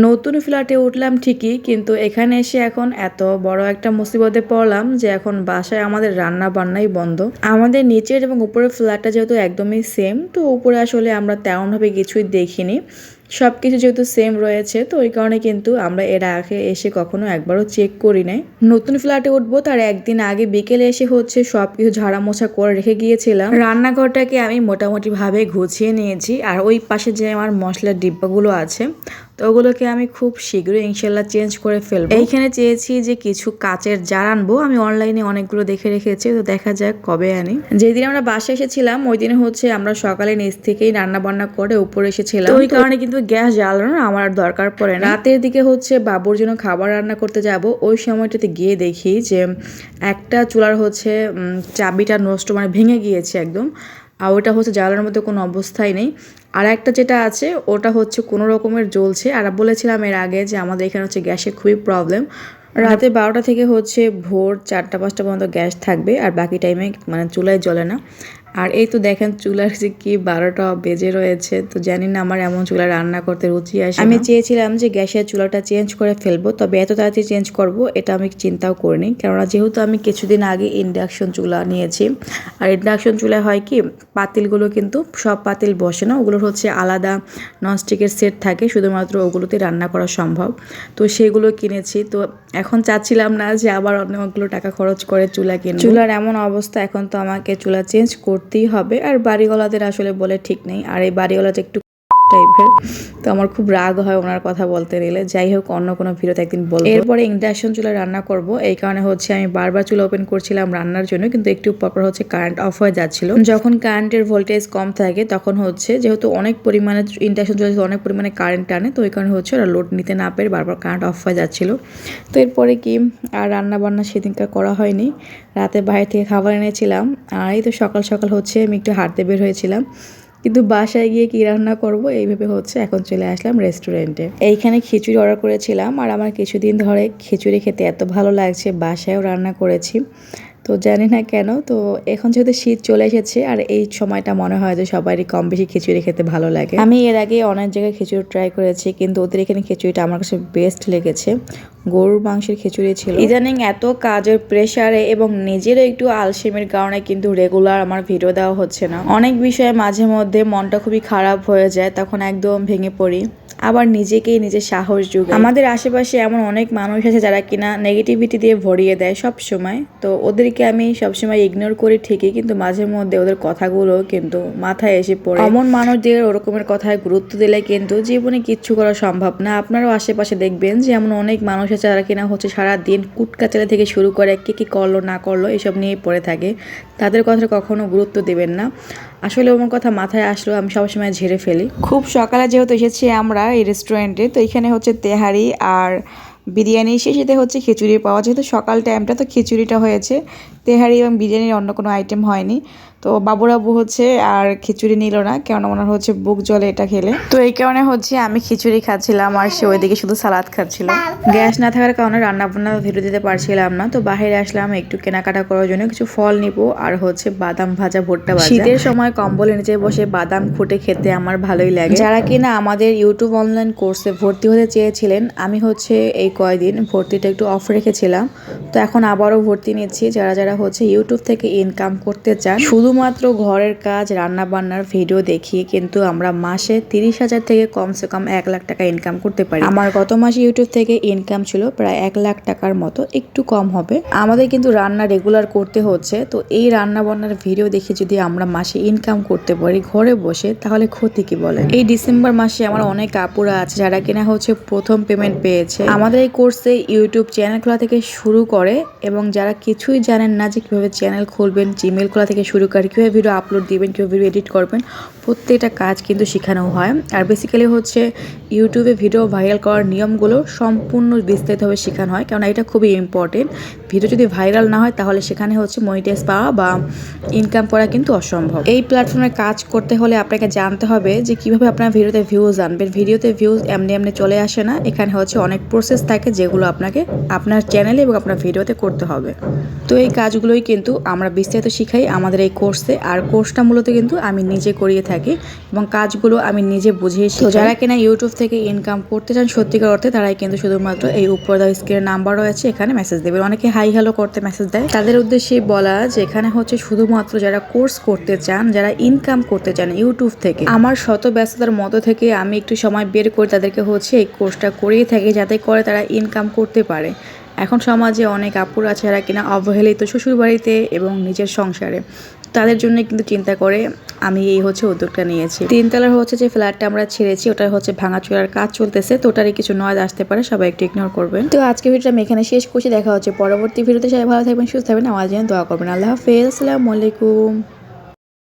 নতুন ফ্ল্যাটে উঠলাম ঠিকই, কিন্তু এখানে এসে এখন এত বড় একটা মুসিবতে পড়লাম যে এখন বাসায় আমাদের রান্না বান্নাই বন্ধ। আমাদের নিচের এবং উপরের ফ্ল্যাটটা যেহেতু একদমই সেম তো উপরে আসলে আমরা তেমনভাবে কিছুই দেখিনি। সব কিছু যেহেতু সেম রয়েছে তো ওই কারণে কিন্তু আমরা এর আগে এসে কখনো একবারও চেক করি নাই। নতুন ফ্ল্যাটে উঠবো তার একদিন আগে বিকেলে এসে হচ্ছে সব কিছু ঝাড়া মোছা করে রেখে গিয়েছিলাম। রান্নাঘরটাকে আমি মোটামুটি ভাবে গুছিয়ে নিয়েছি আর ওই পাশে যে আমার মশলার ডিব্বাগুলো আছে তো ওগুলোকে আমি খুব শীঘ্রই ইনশাল্লাহ চেঞ্জ করে ফেলব। এইখানে চেয়েছি যে কিছু কাচের জার আনব আমি অনলাইনে অনেকগুলো দেখে রেখেছি তো দেখা যাক কবে আনি। যেদিন আমরা বাসায় এসেছিলাম ওই দিনে হচ্ছে আমরা সকালে নিচ থেকেই রান্না বান্না করে উপরে এসেছিলাম। ওই কারণে কিন্তু গ্যাস জ্বালানোর আমার আর দরকার পড়ে না। রাতের দিকে হচ্ছে বাবুর জন্য খাবার রান্না করতে যাব। ওই সময়টাতে গিয়ে দেখি যে একটা চুলার হচ্ছে চাবিটা নষ্ট মানে ভেঙে গিয়েছে একদম। আর ওটা হচ্ছে জ্বালানোর মধ্যে কোনো অবস্থাই নেই। আর একটা যেটা আছে, ওটা হচ্ছে কোনো রকমের জ্বলছে। আর বলেছিলাম এর আগে যে আমাদের এখানে হচ্ছে গ্যাসের খুবই প্রবলেম রাতে বারোটা থেকে হচ্ছে ভোর চারটা, পাঁচটা পর্যন্ত গ্যাস থাকবে, আর বাকি টাইমে মানে চুলায় জ্বলে না। আর এই তো দেখেন চুলার যে কি বারোটা বেজে রয়েছে তো জানি না আমার এমন চুলা রান্না করতে রুচি আসে আমি চেয়েছিলাম যে গ্যাসের চুলাটা চেঞ্জ করে ফেলব তবে এত তাড়াতাড়ি চেঞ্জ করব এটা আমি চিন্তাও করিনি কেননা যেহেতু আমি কিছুদিন আগে ইন্ডাকশন চুলা নিয়েছি। আর ইন্ডাকশন চুলায় হয় কি পাতিলগুলো কিন্তু সব পাতিল বসে না ওগুলোর হচ্ছে আলাদা ননস্টিকের সেট থাকে শুধুমাত্র ওগুলোতে রান্না করা সম্ভব। তো সেগুলো কিনেছি তো এখন চাচ্ছিলাম না যে আবার অনেকগুলো টাকা খরচ করে চুলা কিনে চুলার এমন অবস্থা এখন তো আমাকে চুলা চেঞ্জ করতেই হবে। আর বাড়িওয়ালাদের আসলে বলে ঠিক নেই। আর এই বাড়িওয়ালা যে একটু টাইপের। তো আমার খুব রাগ হয় ওনার কথা বলতে গেলে। যাই হোক, অন্য কোনো ভিডিওতে একদিন বলব। এরপরে ইন্ডাকশন চুলা রান্না করব। এই কারণে হচ্ছে আমি বারবার চুলা ওপেন করছিলাম রান্নার জন্য, কিন্তু একটু পরপর হচ্ছে কারেন্ট অফ হয়ে যাচ্ছিল। যখন কারেন্টের ভোল্টেজ কম থাকে, তখন হচ্ছে যেহেতু অনেক পরিমাণে ইন্ডাকশন চুলা অনেক পরিমাণে কারেন্ট টানে, তো ওই কারণে হচ্ছে ওরা লোড নিতে না পেরে বারবার কারেন্ট অফ হয়ে যাচ্ছিল। তো এরপরে কি, আর রান্না বান্না সেদিনকার করা হয়নি। রাতে বাইরে থেকে খাবার এনেছিলাম। আর এই তো সকাল সকাল হচ্ছে আমি একটু হাঁটতে বের হয়েছিলাম। কিন্তু বাসায় গিয়ে কি রান্না করব? এইভাবে হচ্ছে এখন চলে আসলাম রেস্টুরেন্টে এইখানে খিচুড়ি অর্ডার করেছিলাম আর আমার কিছুদিন ধরে খিচুড়ি খেতে এত ভালো লাগছে, বাসায়ও রান্না করেছি। তো জানি না কেন, তো এখন যেহেতু শীত চলে এসেছে আর এই সময়টা মনে হয় যে সবারই কম বেশি খিচুড়ি খেতে ভালো লাগে। আমি এর আগে অনেক জায়গায় খিচুড়ি ট্রাই করেছি, কিন্তু ওদের এখানে খিচুড়িটা আমার কাছে বেস্ট লেগেছে। গরুর মাংসের খিচুড়ি ছিল। ইদানিং এত কাজের প্রেশারে এবং নিজেরও একটু আলসেমির কারণে কিন্তু রেগুলার আমার ভিডিও দেওয়া হচ্ছে না। অনেক বিষয়ে মাঝে মধ্যে মনটা খুবই খারাপ হয়ে যায়, তখন একদম ভেঙে পড়ি। আবার নিজেকেই নিজের সাহস যোগাই আমাদের আশেপাশে এমন অনেক মানুষ আছে যারা কিনা নেগেটিভিটি দিয়ে ভরিয়ে দেয় সব সময়। তো ওদেরকে আমি সবসময় ইগনোর করি ঠিকই, কিন্তু মাঝে মধ্যে ওদের কথাগুলো কিন্তু মাথায় এসে পড়ে। এমন মানুষদের ওরকমের কথায় গুরুত্ব দিলে কিন্তু জীবনে কিচ্ছু করা সম্ভব না। আপনারাও আশেপাশে দেখবেন যে এমন অনেক মানুষ আছে যারা কিনা হচ্ছে সারা দিন কুটকাচালা থেকে শুরু করে কে কি করল না করল এসব নিয়ে পড়ে থাকে। তাদের কথা কখনো গুরুত্ব দেবেন না। আসলে ওমন কথা মাথায় আসলো আমি সবসময় ঝেড়ে ফেলি। খুব সকালে যেহেতু এসেছি আমরা এই রেস্টুরেন্টে তো এখানে হচ্ছে তেহারি আর বিরিয়ানি শেষেতে হচ্ছে খিচুড়ি পাওয়া যেহেতু সকাল টাইমটা তো খিচুড়িটা হয়েছে। তেহারি এবং বিরিয়ানির অন্য কোনো আইটেম হয়নি। তো বাবুরাবু হচ্ছে আর খিচুড়ি নিল না, কেননা ওনার হচ্ছে বুক জলে এটা খেলে। তো এই কারণে হচ্ছে আমি খিচুড়ি খাচ্ছিলাম আর সে ওইদিকে শুধু সালাদ খাচ্ছিল। গ্যাস না থাকার কারণে রান্না বান্না ভিডিও দিতে পারছিলাম না, তো বাইরে আসলাম একটু কেনাকাটা করার জন্য কিছু ফল নিব আর হচ্ছে বাদাম ভাজা ভুট্টা শীতের সময় কম্বলের নিচে বসে বাদাম খুঁটে খেতে আমার ভালোই লাগে। যারা কিনা আমাদের ইউটিউব অনলাইন কোর্সে ভর্তি হতে চেয়েছিলেন, আমি হচ্ছে এই কয়দিন ভর্তিটা একটু অফ রেখেছিলাম, তো এখন আবারও ভর্তি নিচ্ছি। যারা যারা হচ্ছে ইউটিউব থেকে ইনকাম করতে চান, শুধুমাত্র ঘরের কাজ রান্না বান্নার ভিডিও দেখিয়ে কিন্তু আমরা মাসে তিরিশ হাজার থেকে কমসে কম এক লাখ টাকা ইনকাম করতে পারি। আমার গত মাসে ইউটিউব থেকে ইনকাম ছিল প্রায় এক লাখ টাকার মতো, একটু কম হবে। আমাদের কিন্তু রান্না রেগুলার করতে হচ্ছে, তো এই রান্না বান্নার ভিডিও দেখে যদি আমরা মাসে ইনকাম করতে পারি ঘরে বসে, তাহলে ক্ষতি কি বলে এই ডিসেম্বর মাসে আমার অনেক কাপুরা আছে যারা কিনা হচ্ছে প্রথম পেমেন্ট পেয়েছে। আমাদের এই কোর্সে ইউটিউব চ্যানেল খোলা থেকে শুরু করে এবং যারা কিছুই জানেন না যে কীভাবে চ্যানেল খুলবেন জিমেল খোলা থেকে শুরু করে কীভাবে ভিডিও আপলোড দিবেন, কীভাবে ভিডিও এডিট করবেন, প্রত্যেকটা কাজ কিন্তু শেখানো হয়। আর বেসিক্যালি হচ্ছে ইউটিউবে ভিডিও ভাইরাল করার নিয়মগুলো সম্পূর্ণ বিস্তারিতভাবে শেখানো হয় কারণ এটা খুবই ইম্পর্টেন্ট ভিডিও যদি ভাইরাল না হয়, তাহলে সেখানে হচ্ছে মনিটাইজ পাওয়া বা ইনকাম করা কিন্তু অসম্ভব। এই প্ল্যাটফর্মে কাজ করতে হলে আপনাকে জানতে হবে যে কীভাবে আপনার ভিডিওতে ভিউজ আনবেন। ভিডিওতে ভিউজ এমনি এমনি চলে আসে না। এখানে হচ্ছে অনেক প্রসেস থাকে যেগুলো আপনাকে আপনার চ্যানেলে এবং আপনার ভিডিওতে করতে হবে। তো এই কাজগুলোই কিন্তু আমরা বিস্তারিত শিখাই আমাদের এই কোর্সে আর কোর্সটা মূলত কিন্তু আমি নিজে করিয়ে থাকি এবং কাজগুলো আমি নিজে বুঝিয়ে তো যারা কিনা ইউটিউব থেকে ইনকাম করতে চান, সত্যিকার অর্থে তারাই কিন্তু শুধুমাত্র এই উপর স্ক্রিনের নাম্বার রয়েছে। এখানে মেসেজ দেবে অনেকে হ্যালো করতে মেসেজ দেয়। তাদের উদ্দেশ্যে বলা যে এখানে হচ্ছে শুধুমাত্র যারা কোর্স করতে চান, যারা ইনকাম করতে চান ইউটিউব থেকে, আমার শত ব্যস্ততার মতো থেকে আমি একটু সময় বের করে তাদেরকে হচ্ছে এই কোর্সটা করিয়ে থাকি যাতে করে তারা ইনকাম করতে পারে। এখন সমাজে অনেক আপুর যারা কিনা অবহেলিত শ্বশুরবাড়িতে এবং নিজের সংসারে। তাদের জন্য কিন্তু চিন্তা করে আমি এই হচ্ছে উদ্যোগটা নিয়েছি। তিনতলার হচ্ছে যে ফ্ল্যাটটা আমরা ছেড়েছি, ওটা হচ্ছে ভাঙাচোরার কাজ চলতেছে, তো ওটারই কিছু নয় আসতে পারে, সবাই একটু ইগনোর করবেন। তো আজকে ভিডিওটা আমি এখানে শেষ করছি, দেখা হচ্ছে পরবর্তী ভিডিওতে সবাই ভালো থাকবেন, সুস্থ থাকবেন, আমার জন্য দোয়া করবেন। আল্লাহ হাফেজ, আসসালামু আলাইকুম।